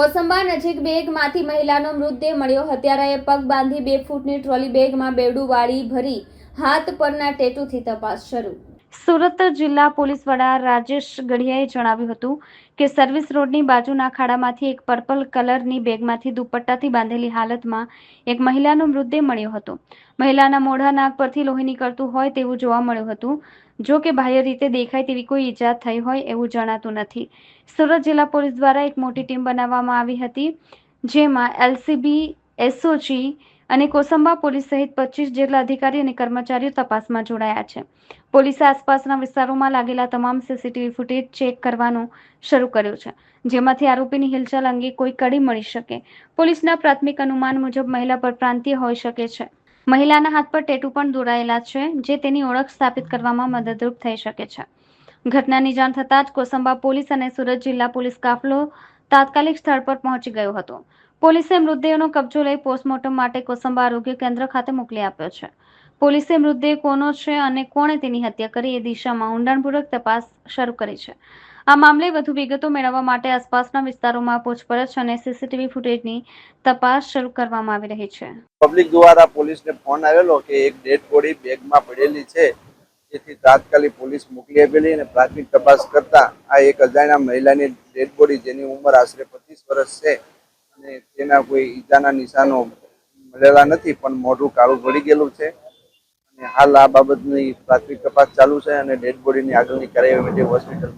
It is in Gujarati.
કોસંબા નજીક બેગમાંથી મહિલાનો મૃતદેહ મળ્યો. હત્યારાએ પગ બાંધી બે ફૂટની ટ્રોલી બેગમાં બેડું વાળી ભરી હાથ પરના ટેટુથી તપાસ શરૂ સુરત જિલ્લા પોલીસ વડા રાજેશ ગઢિયાએ જણાવ્યું હતું કે સર્વિસ રોડની બાજુના ખાડામાંથી એક પર્પલ કલરની બેગમાંથી દુપટ્ટાથી બાંધેલી હાલતમાં એક મહિલાનો મૃતદેહ મળ્યો હતો. મહિલાના મોઢા નાક પરથી લોહી નીકળતું હોય તેવું જોવા મળ્યું હતું. જો કે બાહ્ય રીતે દેખાય તેવી કોઈ ઈજા થઈ હોય એવું જણાતું નથી. સુરત જિલ્લા પોલીસ દ્વારા એક મોટી ટીમ બનાવવામાં આવી હતી, જેમાં એલસીબી, એસઓજી અને કોસંબા પોલીસ સહિત પચીસ જેટલા અધિકારી અને કર્મચારીઓ તપાસમાં જોડાયા છે. પોલીસે આસપાસના વિસ્તારોમાં લાગેલા તમામ સીસીટીવી ફૂટેજ ચેક કરવાનું શરૂ કર્યું છે, જેમાંથી આરોપીની હિલચાલ અંગે કોઈ કડી મળી શકે. પોલીસના પ્રાથમિક અનુમાન મુજબ મહિલા પરપ્રાંતીય હોઈ શકે છે. મહિલાના હાથ પર ટેટુ પણ દોરાયેલા છે, જે તેની ઓળખ સ્થાપિત કરવામાં મદદરૂપ થઈ શકે છે. ઘટનાની જાણ થતાં જ કોસંબા પોલીસ અને સુરત જિલ્લા પોલીસ કાફલો તાત્કાલિક સ્થળ પર પહોંચી ગયો હતો. પોલીસે મૃતદેહનો કબજો લઈ પોસ્ટમોર્ટમ માટે કોસંબા આરોગ્ય કેન્દ્ર ખાતે મોકલી આપ્યો છે. પોલીસે મૃતદેહ કોનો છે અને કોણે તેની હત્યા કરી એ દિશામાં ઊંડાણપૂર્વક તપાસ શરૂ કરી છે. આ મામલે વધુ વિગતો મેળવવા માટે આસપાસના વિસ્તારોમાં પૂછપરછ અને સીસીટીવી ફૂટેજની તપાસ શરૂ કરવામાં આવી રહી છે. પબ્લિક દ્વારા પોલીસને ફોન આવેલો કે એક ડેડ બોડી બેગમાં પડેલી છે. જેથી તાત્કાલિક પોલીસ મોકલી આપેલી અને પ્રાથમિક તપાસ કરતા આ એક અજાણ્યા મહિલાની ડેડ બોડી જેની ઉંમર આશરે પચીસ વર્ષ છે. અને તેના કોઈ ઈજાના નિશાનો મળેલા નથી, પણ મોઢું કાળું પડી ગયેલું છે. અને હાલ આ બાબતની પ્રાથમિક તપાસ ચાલુ છે અને ડેડ બોડીની આગળની કાર્યવાહી માટે હોસ્પિટલ